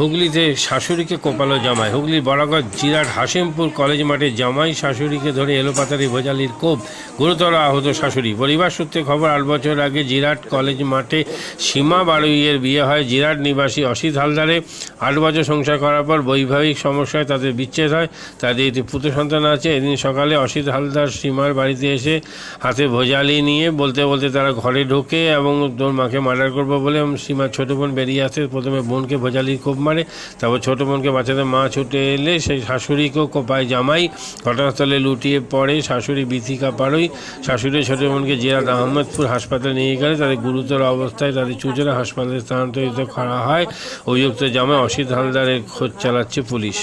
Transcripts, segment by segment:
হুগলিতে শাশুড়িকে কোপালো জামাই হুগলির বরাগড় জিরাট হাসিমপুর কলেজ মাঠে জামাই শাশুড়িকে ধরে এলোপাতারি ভোজালির কোপ, গুরুতর আহত শাশুড়ি। পরিবার সূত্রে খবর, আট বছর আগে জিরাট কলেজ মাঠে সীমা বাড়ুইয়ের বিয়ে হয়। জিরাট নিবাসী অসিত হালদারে আট বছর সংসার করার পর বৈবাহিক সমস্যায় তাদের বিচ্ছেদ হয়। তাদের একটি পুত্র সন্তান আছে, এদিন সকালে অসিত হালদার সীমার বাড়িতে এসে হাতে ভোজালি নিয়ে বলতে বলতে তারা ঘরে ঢোকে এবং তোর মাকে মার্ডার করব বলে সীমার ছোটো বোন বেরিয়ে আসে। প্রথমে বোনকে ভোজালির কোপ মারে। তারপর ছোটো বোনকে বাঁচাতে মা ছুটে এলে সেই শাশুড়িকেও কোপায় জামাই। ঘটনাস্থলে লুটিয়ে পড়ে শাশুড়ি বিথিকা পাড়ই শাশুড়ি ছোটো বোনকে জেরাত আহমেদপুর হাসপাতালে নিয়ে গেলে তাদের গুরুতর অবস্থায় তাদের চুচড়া হাসপাতালে স্থানান্তরিত করা হয়। অভিযুক্ত জামাই অসিত হালদারের খোঁজ চালাচ্ছে পুলিশ।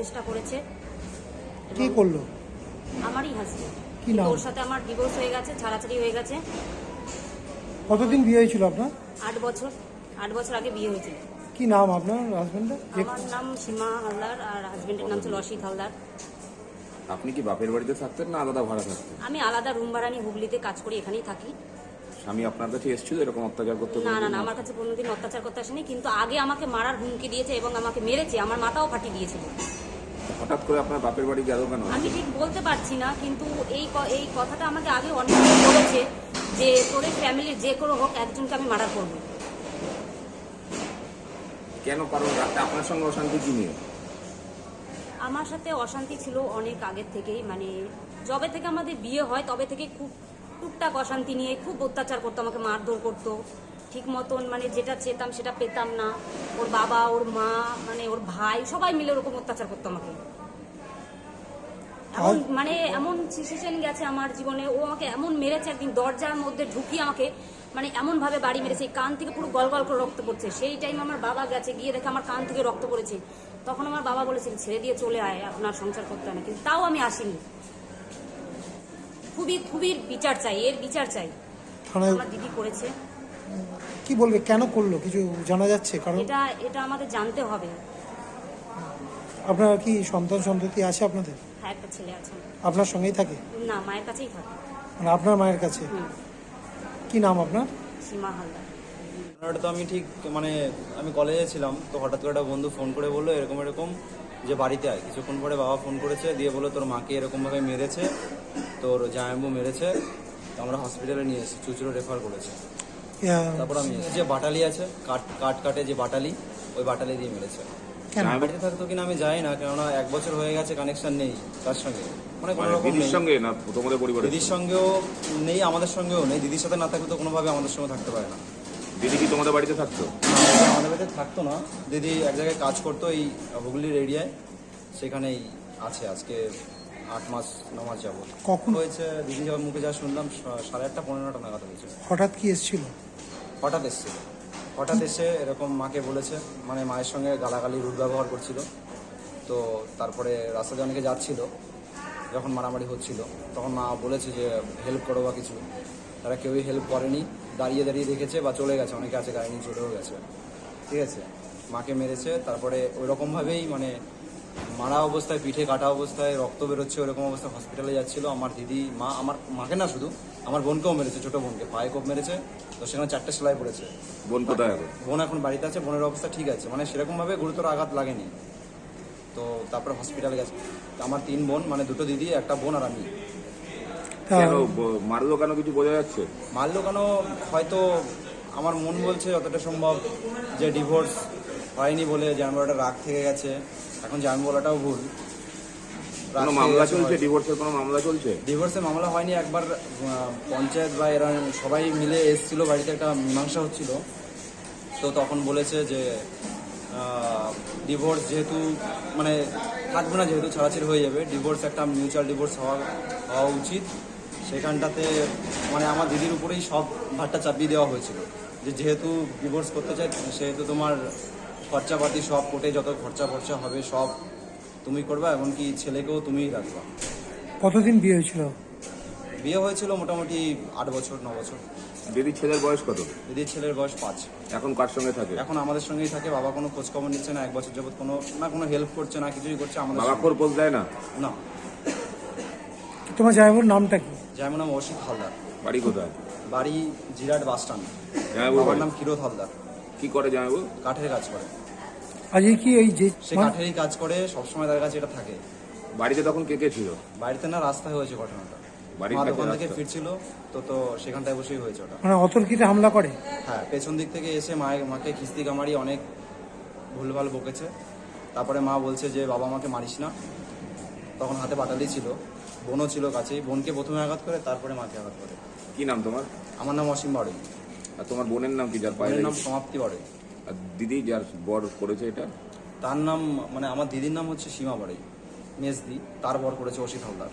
চেষ্টা করেছে। কি করল? আমারই হাজবেন্ড কি নাম? ওর সাথে আমার ডিভোর্স হয়ে গেছে ছাড়াছাড়ি হয়ে গেছে। কতদিন বিয়ে হয়েছিল আপনার? আট বছর। আট বছর আগে বিয়ে হয়েছিল। কি নাম আপনার হাজবেন্ডের আমার নাম সীমা হালদার আর হাজবেন্ডের নাম ছিল অসিত হালদার। আপনি কি বাপের বাড়িতে থাকতেন না আলাদা ভাড়া থাকতেন? আমি আলাদা রুম ভাড়া নিয়ে হুগলিতে কাজ করি এখানেই থাকি। স্বামী আপনার কাছে এসেছিল এরকম অত্যাচার করতে না না না আমার কাছে কোনোদিন অত্যাচার করতে আসেনি কিন্তু আগে আমাকে মারার হুমকি দিয়েছে এবং আমাকে মেরেছে আমার মাথাও ফাটিয়ে দিয়েছিল। হঠাৎ করে আপনার বাপের বাড়ি গেল কেন? আমি ঠিক বলতে পারছি না কিন্তু এই এই কথাটা আমাকে আগে অনেক বলেছে যে তোর ফ্যামিলির যে কোনো হোক একজনকে আমি মার্ডার করব। কেন কারণ রাতে আপনার সঙ্গে অশান্তি কি নিয়ে? আমার সাথে অশান্তি ছিল অনেক আগের থেকেই মানে যবে থেকে আমাদের বিয়ে হয় তবে থেকে খুব টুকটাক অশান্তি নিয়ে খুব অত্যাচার করতো আমাকে মারধর করতো। ঠিক মতন মানে যেটা চেতাম সেটা পেতাম না। ওর বাবা ওর মা মানে ওর ভাই সবাই মিলে ওরকম অত্যাচার করতো আমাকে। এমন মানে এমন সিচুয়েশন গেছে আমার জীবনে। ও আমাকে এমন মেরেছে একদিন দরজার মধ্যে ঢুকিয়ে আমাকে মানে এমন ভাবে বাড়ি মেরেছে এই কান থেকে পুরো গল গল করে রক্ত পড়ছে। সেই টাইম আমার বাবা গেছে গিয়ে দেখে আমার কান থেকে রক্ত পড়েছে। তখন আমার বাবা বলেছিল ছেড়ে দিয়ে চলে আয় আপনার সংসার করতে হয় না। কিন্তু তাও আমি আসিনি। খুবই খুবই বিচার চাই এর বিচার চাই। আমার দিদি করেছে। কি বলবে কেন করল? কিছু জানা যাচ্ছে কারণ এটা এটা আমাদের জানতে হবে। আপনার কি সন্তান সন্ততি আছে আপনাদের? হ্যাঁ একটা ছেলে আছে। আপনার সঙ্গেই থাকে? না মায়ের কাছেই থাকে। মানে আপনার মায়ের কাছে? হুম। কি নাম আপনার? সীমা হালদার। ঘটনাটা তো আমি ঠিক মানে আমি কলেজে ছিলাম তো হঠাৎ করে একটা বন্ধু ফোন করে বলল এরকম এরকম যে বাড়িতে আয়। কিছুক্ষণ পরে বাবা ফোন করেছে দিয়ে বলল তোর মাকে এরকমভাবে মেরেছে তোর জায়াম্বু মেরেছে তো আমরা হসপিটালে নিয়ে এসেছি চুচুড়ো রেফার করেছে। তারপর আমি এসেছি। যে বাটালি আছে কাট কাট কাটে যে বাটালি ওই বাটালি দিয়ে মেরেছে। বাড়িতে থাকতো কিনা আমি জানি না কেননা এক বছর হয়ে গেছে কানেকশন নেই তার সঙ্গে। মানে কোনো মানে রকম দিদির সঙ্গে না তোমাদের পরিবারের দিদির সঙ্গেও নেই আমাদের সঙ্গেও নেই। দিদির সাথে না থাকলে তো কোনোভাবে আমাদের সঙ্গে থাকতে পারে না। দিদি কি তোমাদের বাড়িতে থাকতো? আমাদের- আমাদের বাড়িতে থাকতো না। দিদি এক জায়গায় কাজ করতো এই হুগলির এরিয়ায়। সেখানেই আছে আজকে আট মাস ন মাস যাব কখন? হয়েছে দিদি যাওয়ার মুখে যা শুনলাম সাড়ে আটটা পনেরো নটা নাগাদ হয়েছে। হঠাৎ কি এসেছিল? হঠাৎ এসেছিল। হঠাৎ এসে এরকম মাকে বলেছে মানে মায়ের সঙ্গে গালাগালি রুট ব্যবহার করছিল। তো তারপরে রাস্তা দিয়ে অনেকে যাচ্ছিল। যখন মারামারি হচ্ছিল তখন মা বলেছে যে হেল্প করো বা কিছু। তারা কেউই হেল্প করেনি দাঁড়িয়ে দাঁড়িয়ে দেখেছে বা চলে গেছে অনেকে আছে গাড়ি নিয়ে চলেও গেছে। ঠিক আছে? মাকে মেরেছে তারপরে ওই রকমভাবেই মানে মারা অবস্থায় পিঠে কাটা অবস্থায় রক্ত বেরোচ্ছে ওরকম অবস্থায় হসপিটালে যাচ্ছিল। আমার দিদি মা আমার মাকে না শুধু আমার বোনকেও মেরেছে ছোট বোনকে। পায়ে কোপ মেরেছে তো সেখানে চারটে সেলাই পড়েছে। বোন কোথায় বোন এখন বাড়িতে আছে বোনের অবস্থা ঠিক আছে। মানে সেরকমভাবে গুরুতর আঘাত লাগেনি। তো তারপরে হসপিটালে গেছে। তো আমার তিন বোন মানে দুটো দিদি একটা বোন আর আমি। কেন মারলো কেন কিছু বোঝা যাচ্ছে? মারলো কেন হয়তো আমার মন বলছে যতটা সম্ভব যে ডিভোর্স হয়নি বলে জানবলাটা রাগ থেকে গেছে। এখন জান বলাটাও ভুল। কোনো মামলা চলছে? ডিভোর্সের কোনো মামলা চলছে? ডিভোর্সের মামলা হয়নি একবার পঞ্চায়েত বা এরা সবাই মিলে এসেছিল বাড়িতে একটা মীমাংসা হচ্ছিল। তো তখন বলেছে যে ডিভোর্স যেহেতু মানে থাকবে না যেহেতু ছাড়াছাড়ি হয়ে যাবে। ডিভোর্স একটা মিউচুয়াল ডিভোর্স হওয়া হওয়া উচিত। সেখানটাতে মানে আমার দিদির উপরেই সব ভারটা চাপিয়ে দেওয়া হয়েছিল। যে যেহেতু ডিভোর্স করতে চাই সেহেতু তোমার খরচাপাতি সব কোর্টে যত খরচা খরচা হবে সব তুমি করবা এমনকি ছেলেকেও তুমিই রাখবা। কতদিন বিয়ে হয়েছিল? বিয়ে হয়েছিল মোটামুটি আট বছর ন বছর। দিদির ছেলের বয়স কত? দিদির ছেলের বয়স পাঁচ। এখন কার সঙ্গে থাকে? এখন আমাদের সঙ্গেই থাকে বাবা কোনো খোঁজ খবর নিচ্ছে না এক বছর যাবত কোনো না কোনো হেল্প করছে না কিছুই করছে আমাদের বাবা। খোর পোষ দেয় না? না। তোমার জামাইবাবুর নামটা কি? যেমন নাম অসিত হালদার। বাড়ি কোথায়? বাড়ি জিরাট বাস স্ট্যান্ড। বাবার নাম কিরোত হালদার। কি করে জামাইবাবু? কাঠের কাজ করে। আজকে কি এই যে সে কাঠেরই কাজ করে সবসময় তার কাছে এটা থাকে। বাড়িতে তখন কে কে ছিল? বাড়িতে না রাস্তায় হয়েছে ঘটনাটা। মা কাছে দোকান থেকে ফিরছিল তো তো সেখানটায় বসেই হয়েছে ওটা। মানে অতর্কিতে হামলা করে? হ্যাঁ পেছন দিক থেকে এসে মায়ের মাকে খিস্তি কামারি অনেক ভুলভাল বকেছে। তারপরে মা বলছে যে বাবা মাকে মারিস না। তখন হাতে পাটালি ছিল বোনও ছিল কাছেই। বোনকে প্রথমে আঘাত করে তারপরে মাকে আঘাত করে। কি নাম তোমার? আমার নাম অসীম বাড়ি আর তোমার বোনের নাম কি যার পায়ে বোনের নাম সমাপ্তি বাড়ি আর দিদি যার বর করেছে এটা? তার নাম মানে আমার দিদির নাম হচ্ছে সীমা বাড়ি মেজদি। তার বর করেছে অসিত হালদার।